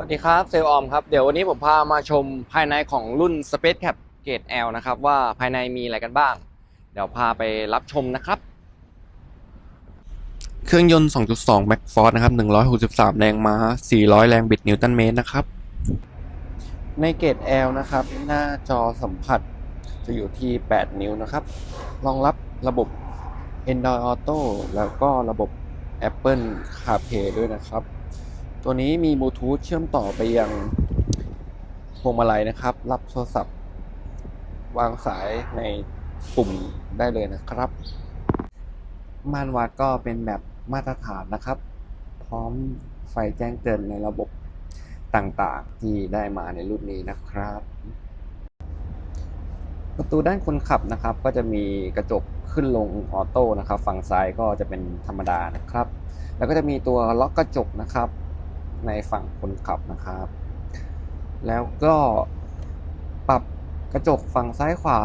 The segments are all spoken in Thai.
สวัสดีครับเซลล์ออมครับ เดี๋ยววันนี้ผมพามาชมภายในของรุ่น Space Cap Gate L นะครับ ว่าภายในมีอะไรกันบ้าง เดี๋ยวพาไปรับชมนะครับ เครื่องยนต์ 2.2 Max Force นะครับ 163 แรงม้า 400 แรงบิดนิวตันเมตรนะครับ ในเกรด L นะครับ หน้าจอสัมผัสจะอยู่ที่ 8 นิ้วนะครับ รองรับระบบ Android Auto แล้วก็ระบบ Apple CarPlay ด้วยนะครับ ตัวนี้มีบลูทูธเชื่อมต่อไปยังพวงมาลัยนะครับ รับโทรศัพท์ วางสายในปุ่มได้เลยนะครับ ม่านวัดก็เป็นแบบมาตรฐานนะครับ พร้อมไฟแจ้งเตือนในระบบต่างๆ ที่ได้มาในรุ่นนี้นะครับ ประตูด้านคนขับนะครับ ก็จะมีกระจกขึ้นลงออโต้นะครับ ฝั่งซ้ายก็จะเป็นธรรมดานะครับ แล้วก็จะมีตัวล็อกกระจกนะครับ ในฝั่งคนขับนะครับ แล้วก็ปรับกระจกฝั่งซ้ายขวา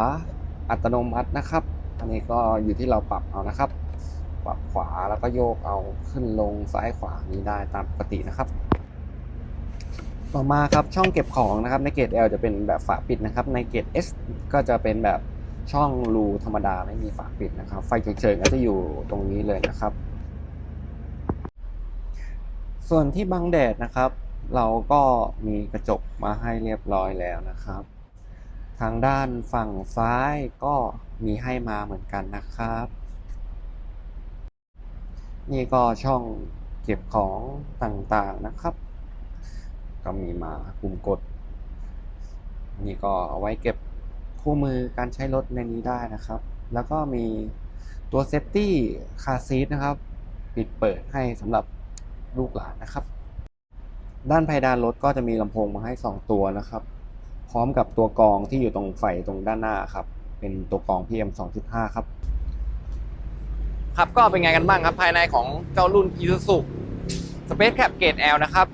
อัตโนมัตินะครับ อันนี้ก็อยู่ที่เราปรับเอานะครับ ปรับขวาแล้วก็โยกเอาขึ้นลงซ้ายขวานี้ได้ตามปกตินะครับ ต่อมาครับช่องเก็บของนะครับในเกรด L จะเป็นแบบฝาปิดนะครับ ในเกรด S ก็จะเป็นแบบช่องรูธรรมดาไม่มีฝาปิดนะครับ ไฟฉุกเฉินก็จะอยู่ตรงนี้เลยนะครับ ส่วนที่บังแดดนะครับ เราก็มีกระจกมาให้เรียบร้อยแล้วนะครับ ทางด้านฝั่งซ้ายก็มีให้มาเหมือนกันนะครับ นี่ก็ช่องเก็บของต่างๆนะครับ ก็มีมาปุ่มกด นี่ก็เอาไว้เก็บคู่มือการใช้รถในนี้ได้นะครับ แล้วก็มีตัวเซฟตี้คาซีทนะครับ ปิดเปิดให้สำหรับ ลูกหลานนะครับ ด้านเพดานรถก็จะมีลำโพงมาให้ 2 ตัวนะครับ พร้อมกับตัวกรองที่อยู่ตรงไฟตรงด้านหน้าครับ เป็นตัวกรอง PM 2.5 ครับ ครับก็เป็นไงกันบ้างครับภายในของเจ้ารุ่น Isuzu Space Cap Gate L นะครับ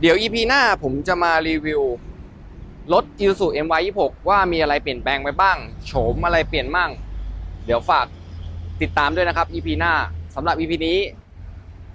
เดี๋ยว EP หน้าผมจะมารีวิวรถ Isuzu MY26 ว่ามีอะไรเปลี่ยนแปลงไปบ้าง โฉมอะไรเปลี่ยนมั่ง เดี๋ยวฝากติดตามด้วยนะครับ EP หน้าสำหรับ EP นี้